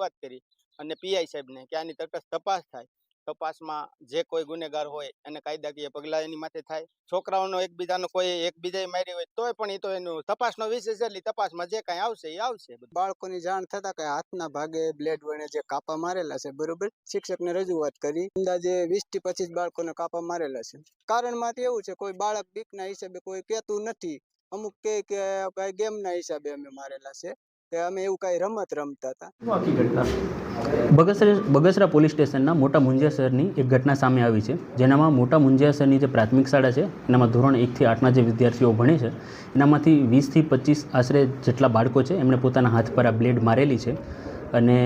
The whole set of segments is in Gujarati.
રજૂઆત કરી અને પીઆઈ સાહેબને કે આની તટસ્થ તપાસ થાય. તપાસમાં જે કોઈ ગુનેગાર હોય એને કાયદાકીય પગલાં એની માથે થાય. છોકરાઓનો એકબીજાનો કોઈ એકબીજાએ મારી હોય તોય પણ એ તો એનું તપાસનો વિષય છે એટલે તપાસમાં જે કાંઈ આવશે એ આવશે બાળકોની જાણ થતા કે હાથના ભાગે બ્લેડ વડે જે કાપા મારેલા છે, બરોબર? શિક્ષકને રજૂઆત કરી. અંદાજે વીસથી પચીસ બાળકોને કાપા મારેલા છે. કારણમાં તો એવું છે, કોઈ બાળક બીકના હિસાબે કોઈ કહેતું નથી. અમુક કે ભાઈ ગેમના હિસાબે અમે મારેલા છે. કે અમે એવું કાંઈ રમત રમતા હતા. બગસરા બગસરા પોલીસ સ્ટેશનના મોટા મુંજિયાસરની એક ઘટના સામે આવી છે. જેનામાં મોટા મુંજિયાસરની જે પ્રાથમિક શાળા છે એનામાં ધોરણ એકથી આઠના જે વિદ્યાર્થીઓ ભણે છે એનામાંથી વીસથી પચીસ આશરે જેટલા બાળકો છે એમણે પોતાના હાથ પર આ બ્લેડ મારેલી છે. અને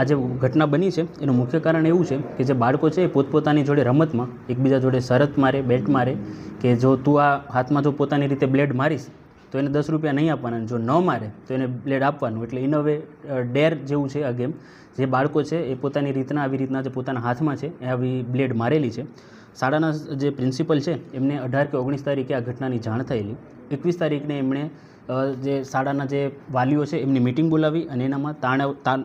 આ જે ઘટના બની છે એનું મુખ્ય કારણ એવું છે કે જે બાળકો છે એ પોતપોતાની જોડે રમતમાં એકબીજા જોડે શરત મારે બેટ મારે કે જો તું આ હાથમાં જો પોતાની રીતે બ્લેડ મારીશ તો એને દસ રૂપિયા નહીં આપવાના જો ન મારે, તો એને બ્લેડ આપવાનું. એટલે ઇન વે ડેર જેવું છે આ ગેમ. જે બાળકો છે એ પોતાની રીતના, આવી રીતના જે પોતાના હાથમાં છે, એ આવી બ્લેડ મારેલી છે. શાળાના જે પ્રિન્સિપલ છે, એમને અઢાર કે ઓગણીસ તારીખે આ ઘટનાની જાણ થયેલી. એકવીસ તારીખને એમણે જે શાળાના જે વાલીઓ છે, એમની મિટિંગ બોલાવી અને એનામાં તાણ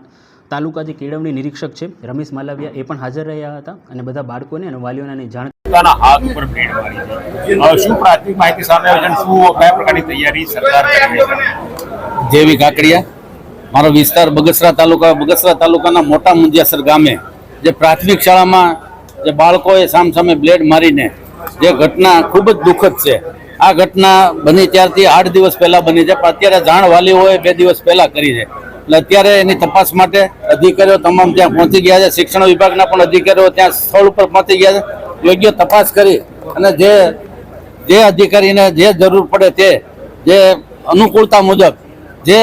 તાલુકા જે કેળવણી નિરીક્ષક છે, રમેશ માલાવિયા એ પણ હાજર રહ્યા હતા અને બધા બાળકોને અને વાલીઓને જાણ પોતાના હાથ ઉપર બ્લેડ મારી શું પ્રાથમિક માહિતી સામે આવે છે શું કયા પ્રકારની તૈયારી સરકાર જેવી કાકડિયા, મારો વિસ્તાર બગસરા તાલુકા, બગસરા તાલુકાના મોટા મુંજિયાસર ગામે જે પ્રાથમિક શાળામાં જે બાળકોએ સામસામે બ્લેડ મારીને જે ઘટના ખૂબ જ દુઃખદ છે. આ ઘટના બની ત્યારથી આઠ દિવસ પહેલાં બની છે, પણ અત્યારે જાણ વાલીઓએ બે દિવસ પહેલાં કરી છે. એટલે અત્યારે એની તપાસ માટે અધિકારીઓ તમામ ત્યાં પહોંચી ગયા છે, શિક્ષણ વિભાગના પણ અધિકારીઓ ત્યાં સ્થળ ઉપર પહોંચી ગયા છે. યોગ્ય તપાસ કરી અને જે જે અધિકારીને જે જરૂર પડે તે જે અનુકૂળતા મુજબ જે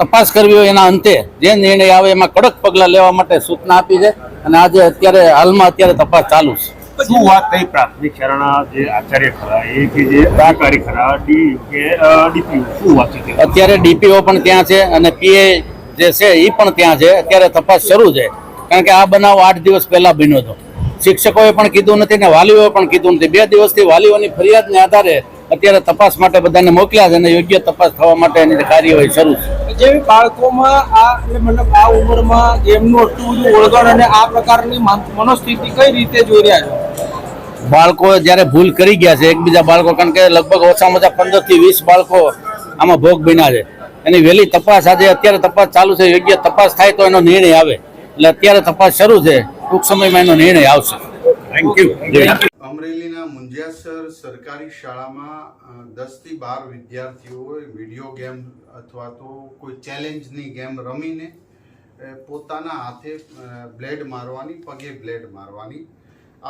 તપાસ કરવી હોય એના અંતે જે નિર્ણય આવે એમાં કડક પગલાં લેવા માટે સૂચના આપી છે અને આજે અત્યારે હાલમાં અત્યારે તપાસ ચાલુ છે. શું વાત થઈ પ્રાથમિક શાળાના જે આચાર્ય ખરા એ કે જે અધિકારી ખરા ડી કે ડીપીઓ શું વાત છે અત્યારે ડીપીઓ પણ ત્યાં છે અને પીએ જે છે એ પણ ત્યાં છે. અત્યારે તપાસ શરૂ છે. કારણ કે આ બનાવ આઠ દિવસ પહેલા બન્યો હતો. શિક્ષકોએ પણ કીધું નથી ને વાલીઓએ પણ કીધું નથી. બે દિવસથી વાલીઓની ફરિયાદને આધારે અત્યારે તપાસ માટે બધાને મોકલ્યા છે અને યોગ્ય તપાસ થવા માટે એની કાર્યવાહી શરૂ છે. જેવી બાળકોમાં આ મતલબ આ ઉંમરમાં ગેમનું એટલું બધું ઓળગણ અને આ પ્રકારની માન- મનોસ્થિતિ કઈ રીતે જોઈ રહ્યા છે? બાળકો જ્યારે ભૂલ કરી ગયા છે એકબીજા બાળકો કારણ કે લગભગ ઓછામાં ઓછા પંદરથી વીસ બાળકો આમાં ભોગ બન્યા છે. એની વહેલી તપાસ આજે અત્યારે તપાસ ચાલુ છે યોગ્ય તપાસ થાય તો એનો નિર્ણય આવે. એટલે અત્યારે તપાસ શરૂ છે. ટૂંક સમયમાં એનો નિર્ણય આવશે. થેન્ક યુ અમરેલીના મુંજિયાસર સરકારી શાળામાં દસથી બાર વિદ્યાર્થીઓએ વીડિયો ગેમ અથવા તો કોઈ ચેલેન્જની ગેમ રમીને પોતાના હાથે બ્લેડ મારવાની પગે બ્લેડ મારવાની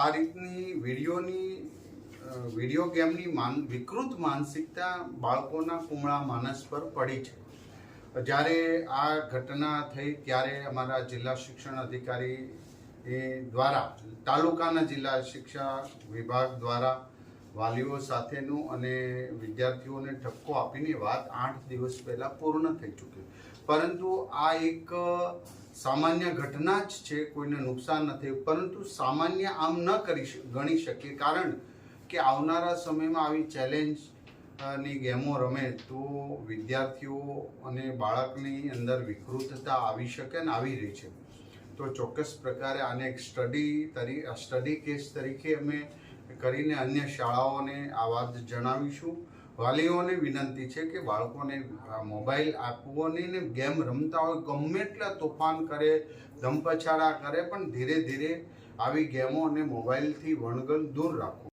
આ રીતની વિડીયોની વીડિયો ગેમની માન વિકૃત માનસિકતા બાળકોના કુમળા માનસ પર પડી છે. જ્યારે આ ઘટના થઈ ત્યારે અમારા જિલ્લા શિક્ષણ અધિકારી એ દ્વારા, તાલુકાના જિલ્લા શિક્ષા વિભાગ દ્વારા વાલીઓ સાથેનું અને વિદ્યાર્થીઓને ઠપકો આપીને વાત આઠ દિવસ પહેલાં પૂર્ણ થઈ ચૂકી. પરંતુ આ એક સામાન્ય ઘટના જ છે, કોઈને નુકસાન નથી પરંતુ સામાન્ય આમ ન કરી ગણી શકીએ. કારણ કે આવનારા સમયમાં આવી ચેલેન્જની ગેમો રમે તો વિદ્યાર્થીઓ અને બાળકની અંદર વિકૃતતા આવી શકે ને આવી રહી છે. તો ચોક્કસ પ્રકારે આને એક સ્ટડી તરી સ્ટડી કેસ તરીકે અમે કરીને અન્ય શાળાઓને આ વાત જણાવીશું. વાલીઓને વિનંતી છે કે બાળકોને મોબાઈલ આપવો નહીં ને ગેમ રમતા હોય, ગમે એટલા તોફાન કરે ધમપછાડા કરે, પણ ધીરે ધીરે આવી ગેમો અને મોબાઈલથી વણગલ દૂર રાખો